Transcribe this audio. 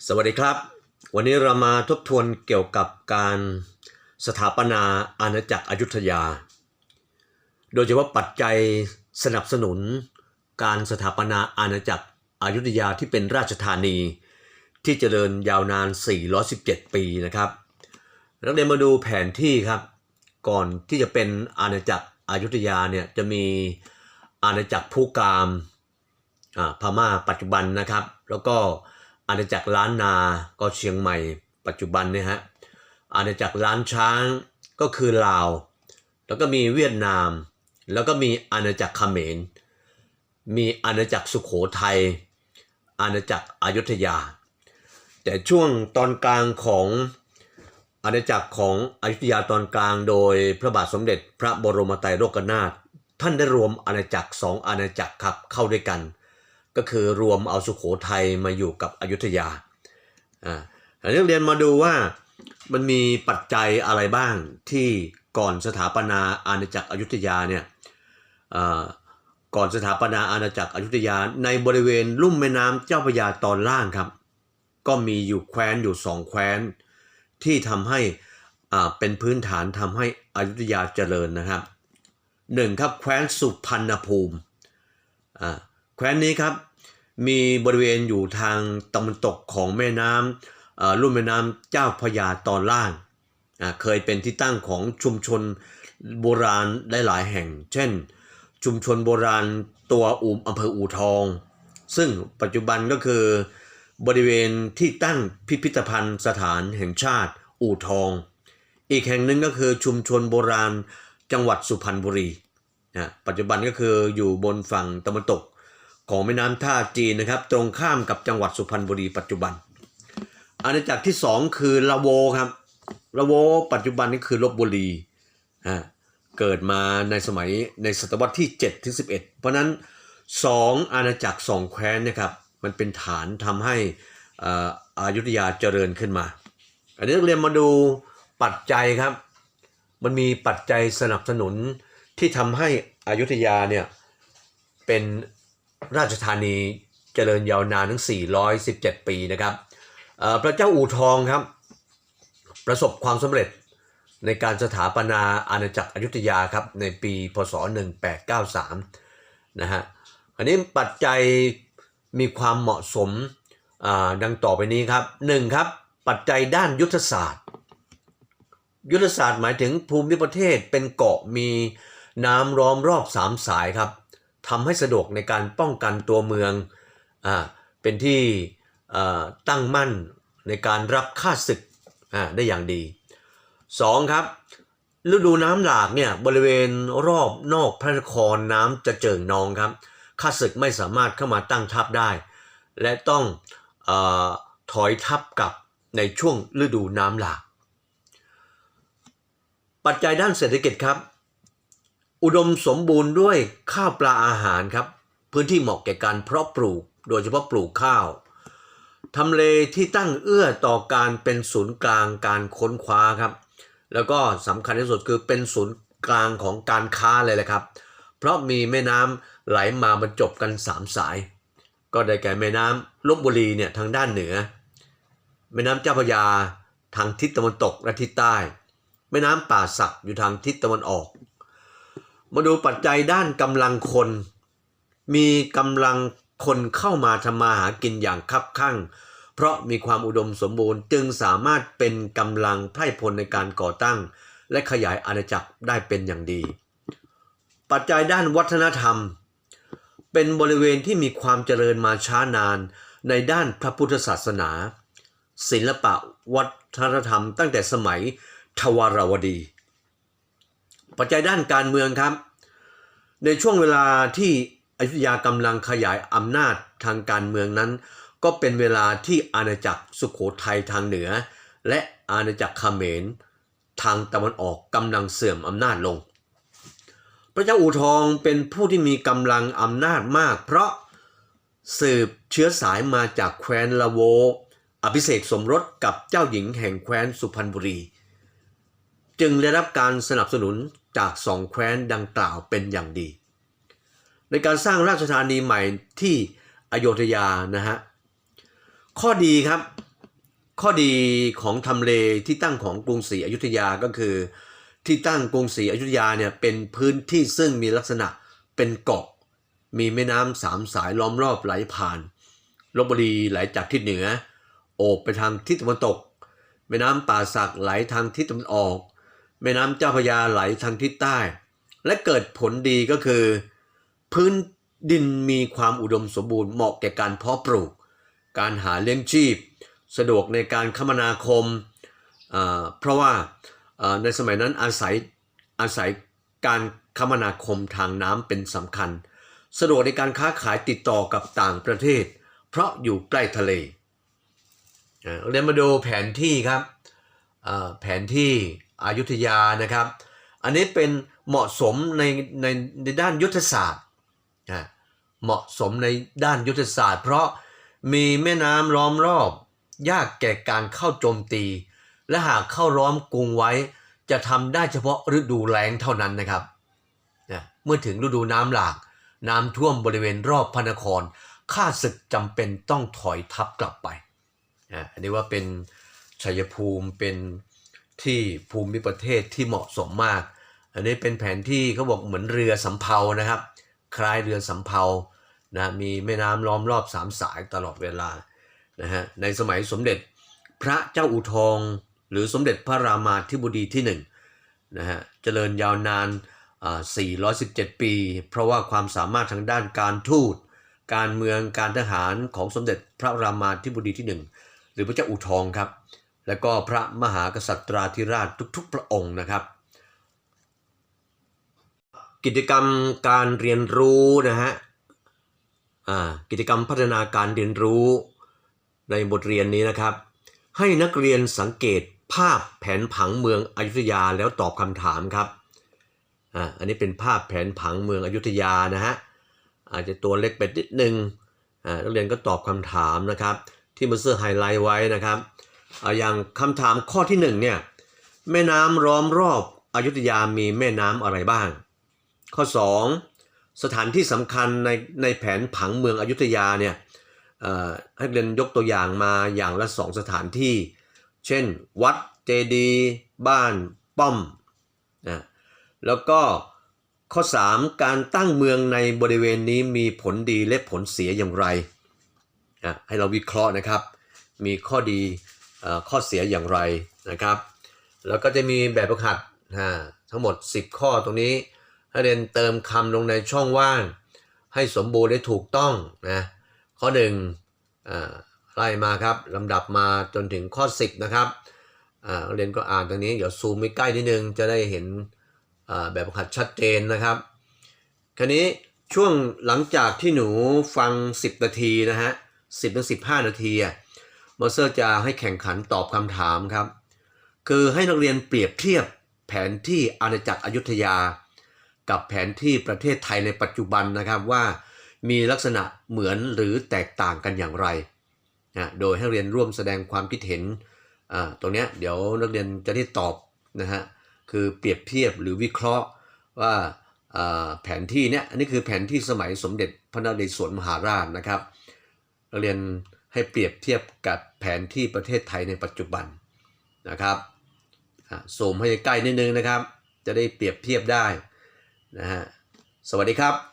สวัสดีครับ วันนี้เรามาทบทวนเกี่ยวกับการสถาปนาอาณาจักรอยุธยา โดยเฉพาะปัจจัยสนับสนุน การสถาปนาอาณาจักรอยุธยาที่เป็นราชธานี ที่เจริญยาวนาน 417 ปีนะครับนักเรียนมาดูแผนที่ครับ ก่อนที่จะเป็นอาณาจักรอยุธยาเนี่ยจะมีอาณาจักรภูกามอ่าพม่าปัจจุบันนะครับ แล้วก็ อาณาจักรล้านนาก็เชียงใหม่ปัจจุบันเนี่ยฮะอาณาจักรล้านช้างก็คือลาว แล้วก็มีเวียดนาม แล้วก็มีอาณาจักรเขมร มีอาณาจักรสุขโขทัยอาณาจักรอยุธยา แต่ช่วงตอนกลางของอาณาจักรของอยุธยาตอนกลางโดยพระบาทสมเด็จพระบรมไตรโลกนาถท่านได้รวมอาณาจักรสองอาณาจักรครับเข้าด้วยกัน ก็คือรวมเอาสุขโขทัยมาอยู่กับอยุธยาอ่าอันนี้เรียนมาดูว่ามันมีปัจจัยอะไรบ้างที่ก่อนสถาปนาอาณาจักรอยุธยาเนี่ยอ่าก่อนสถาปนาอาณาจักรอยุธยาในบริเวณลุ่มแม่น้ำเจ้าพระยาตอนล่างครับ ก็มีอยู่แคว้นอยู่สองแคว้น ที่ทำให้อ่าเป็นพื้นฐานทำให้อยุธยาเจริญนะครับหนึ่งครับแคว้นสุพรรณภูมิอ่า ว้นนี้ครับมีบริเวณอยู่ทางตะวันตกของแม่น้ำเอ่อลุ่มแม่น้ำเจ้าพยาตอนล่าง เคยเป็นที่ตั้งของชุมชนโบราณหลายแห่ง เช่น ชุมชนโบราณตัวอูมอำเภออู่ทอง ซึ่งปัจจุบันก็คือบริเวณที่ตั้งพิพิธภัณฑ์สถานแห่งชาติอู่ทอง อีกแห่งหนึ่งก็คือชุมชนโบราณจังหวัดสุพรรณบุรีนะปัจจุบันก็คืออยู่บนฝั่งตะวันตก ของแม่น้ำท่าจีนนะครับ ตรงข้ามกับจังหวัดสุพรรณบุรีปัจจุบัน อาณาจักรที่สองคือละโวครับละโวปัจจุบันนี่คือลบบุรีอ่าเกิดมาในสมัยในศตวรรษที่7ถึง11 เพราะนั้นสองอาณาจักรสองแคว้นนะครับมันเป็นฐานทำให้อ่าอายุทยาเจริญขึ้นมา อันนี้เรียนมาดูปัจจัยครับ มันมีปัจจัยสนับสนุนที่ทำให้อายุทยาเนี่ยเป็น ราชธานีเจริญยาวนานถึง 417 ปีนะครับพระเจ้าอู่ทองครับ ประสบความสำเร็จในการสถาปนาอาณาจักรอยุธยาครับในปีพศ 1893 นะฮะอันนี้ปัจจัยมีความเหมาะสมอ่าดังต่อไปนี้ครับหนึ่งครับ ปัจจัยด้านยุทธศาสตร์ ยุทธศาสตร์หมายถึงภูมิประเทศเป็นเกาะมีน้ำล้อมรอบสามสายครับ ทำให้สะดวกในการป้องกันตัวเมืองอ่าเป็นที่ตั้งมั่นในการรับค่าศึกอ่าได้อย่างดีสองครับฤดูน้ำหลากเนี่ยบริเวณรอบนอกพระนครน้ำจะเจิ่งนองครับข้าศึกไม่สามารถเข้ามาตั้งทัพได้ และต้องออถอยทัพกลับในช่วงฤดูน้ำหลาก ปัจจัยด้านเศรษฐกิจครับ อุดมสมบูรณ์ด้วยข้าวปลาอาหารครับ พื้นที่เหมาะแก่การเพาะปลูก โดยเฉพาะปลูกข้าวทำเลที่ตั้งเอื้อต่อการเป็นศูนย์กลางการค้นคว้าครับ แล้วก็สำคัญที่สุดคือเป็นศูนย์กลางของการค้าเลยแหละครับ เพราะมีแม่น้ำไหลมาบรรจบกันสามสาย ก็ได้แก่แม่น้ำลบบุรีเนี่ยทางด้านเหนือ แม่น้ำเจ้าพระยาทางทิศตะวันตกและทิศใต้ แม่น้ำป่าสักอยู่ทางทิศตะวันออก มาดูปัจจัยด้านกำลังคน มีกำลังคนเข้ามาทำมาหากินอย่างคับคั่ง เพราะมีความอุดมสมบูรณ์จึงสามารถเป็นกำลังไพร่พลในการก่อตั้ง และขยายอาณาจักรได้เป็นอย่างดี ปัจจัยด้านวัฒนธรรม เป็นบริเวณที่มีความเจริญมาช้านานในด้านพระพุทธศาสนา ศิลปะวัฒนธรรมตั้งแต่สมัยทวารวดี ปัจจัยด้านการเมืองครับ ในช่วงเวลาที่อยุธยากำลังขยายอำนาจทางการเมืองนั้น ก็เป็นเวลาที่อาณาจักรสุขโขทัยทางเหนือ และอาณาจักรเขมร ทางตะวันออกกำลังเสื่อมอำนาจลง พระเจ้าอู่ทองเป็นผู้ที่มีกำลังอำนาจมาก เพราะสืบเชื้อสายมาจากแคว้นละโว อภิเษกสมรสกับเจ้าหญิงแห่งแคว้นสุพรรณบุรี จึงได้รับการสนับสนุน จากสองแคว้นดังกล่าวเป็นอย่างดี ในการสร้างราชธานีใหม่ที่อโยธยานะฮะข้อดีครับ ข้อดีของทำเลที่ตั้งของกรุงศรีอยุธยาก็คือ ที่ตั้งกรุงศรีอยุธยาเนี่ยเป็นพื้นที่ซึ่งมีลักษณะเป็นเกาะ มีแม่น้ำสามสายล้อมรอบไหลผ่านลบบุรีไหลจากทิศเหนือ โอบไปทางทิศตะวันตก แม่น้ำป่าสักไหลทางทิศตะวันออก แม่น้ำเจ้าพระยาไหลทางทิศใต้ และเกิดผลดีก็คือ พื้นดินมีความอุดมสมบูรณ์เหมาะแก่การเพาะปลูก การหาเลี้ยงชีพ สะดวกในการคมนาคมอ่าเพราะว่าอ่าในสมัยนั้นอาศัยอาศัยการคมนาคมทางน้ำเป็นสำคัญ สะดวกในการค้าขายติดต่อกับต่างประเทศ เพราะอยู่ใกล้ทะเลอ่าเรียนมาดูแผนที่ครับอ่าแผนที่ อายุทยานะครับ อันนี้เป็นเหมาะสมในในในด้านยุทธศาสตร์อ่าเหมาะสมในด้านยุทธศาสตร์ เพราะมีแม่น้ำล้อมรอบ ยากแก่การเข้าโจมตี และหากเข้าล้อมกรุงไว้ จะทำได้เฉพาะฤดูแล้งเท่านั้นนะครับนะเมื่อถึงฤดูน้ำหลาก น้ำท่วมบริเวณรอบพระนครข้าศึกจำเป็นต้องถอยทัพกลับไปนะอันนี้ว่าเป็นชัยภูมิเป็น ที่ภูมิประเทศที่เหมาะสมมาก อันนี้เป็นแผนที่เขาบอกเหมือนเรือสำเภานะครับ คล้ายเรือสำเภานะมีแม่น้ำล้อมรอบสามสายตลอดเวลานะฮะในสมัยสมเด็จพระเจ้าอู่ทอง หรือสมเด็จพระรามาธิบดีที่หนึ่งนะฮะเจริญยาวนานอ่า417 ปี เพราะว่าความสามารถทางด้านการทูต การเมืองการทหารของสมเด็จพระรามาธิบดีที่หนึ่งหรือพระเจ้าอู่ทองครับ แล้วก็พระมหากษัตราธิราชทุกๆ พระองค์นะครับ กิจกรรมการเรียนรู้นะฮะกิจกรรมพัฒนาการเรียนรู้ในบทเรียนนี้นะครับ ให้นักเรียนสังเกตภาพแผนผังเมืองอยุธยาแล้วตอบคำถามครับอ่าอันนี้เป็นภาพแผนผังเมืองอยุธยานะฮะอาจจะตัวเล็กไปนิดนึงอ่านักเรียนก็ตอบคำถามนะครับ ที่มาเสื้อไฮไลท์ไว้นะครับ อย่างคำถามข้อที่หนึ่งเนี่ยแม่น้ำล้อมรอบอยุธยามีแม่น้ำอะไรบ้าง ข้อ 2 สถานที่สำคัญในในแผนผังเมืองอยุธยาเนี่ยให้เรียนยกตัวอย่างมาอย่างละสองสถานที่ เช่น วัดเจดีย์บ้านป้อมนะแล้วก็ข้อ 3 การตั้งเมืองในบริเวณนี้มีผลดีและผลเสียอย่างไรอะให้เราวิเคราะห์นะครับ มีข้อดี ข้อเสียอย่างไรนะครับ แล้วก็จะมีแบบฝึกหัดทั้งหมด 10 ข้อตรงนี้ให้เรียนเติมคำลงในช่องว่าง ให้สมบูรณ์และถูกต้องนะข้อหนึ่งไล่มาครับลำดับมาจนถึงข้อ 10 นะครับเรียนก็อ่านตรงนี้ เดี๋ยวซูมไปใกล้นิดนึงจะได้เห็นแบบฝึกหัดชัดเจนนะครับ คราวนี้ช่วงหลังจากที่หนูฟัง 10 นาทีนะฮะ 10ถึง15 นาทีอะ มอเซอร์จะให้แข่งขันตอบคำถามครับ คือให้นักเรียนเปรียบเทียบแผนที่อาณาจักรอยุธยา กับแผนที่ประเทศไทยในปัจจุบันนะครับว่ามีลักษณะเหมือนหรือแตกต่างกันอย่างไรนะโดยให้เรียนร่วมแสดงความคิดเห็นอ่าตรงนี้เดี๋ยวนักเรียนจะได้ตอบนะฮะคือเปรียบเทียบหรือวิเคราะห์ว่าอ่าแผนที่เนี้ยอันนี้คือแผนที่สมัยสมเด็จพระนเรศวรมหาราชนะครับนักเรียน ให้เปรียบเทียบกับแผนที่ประเทศไทยในปัจจุบันนะครับอ่าซูมให้ใกล้นิดนึงนะครับ จะได้เปรียบเทียบได้นะฮะสวัสดีครับ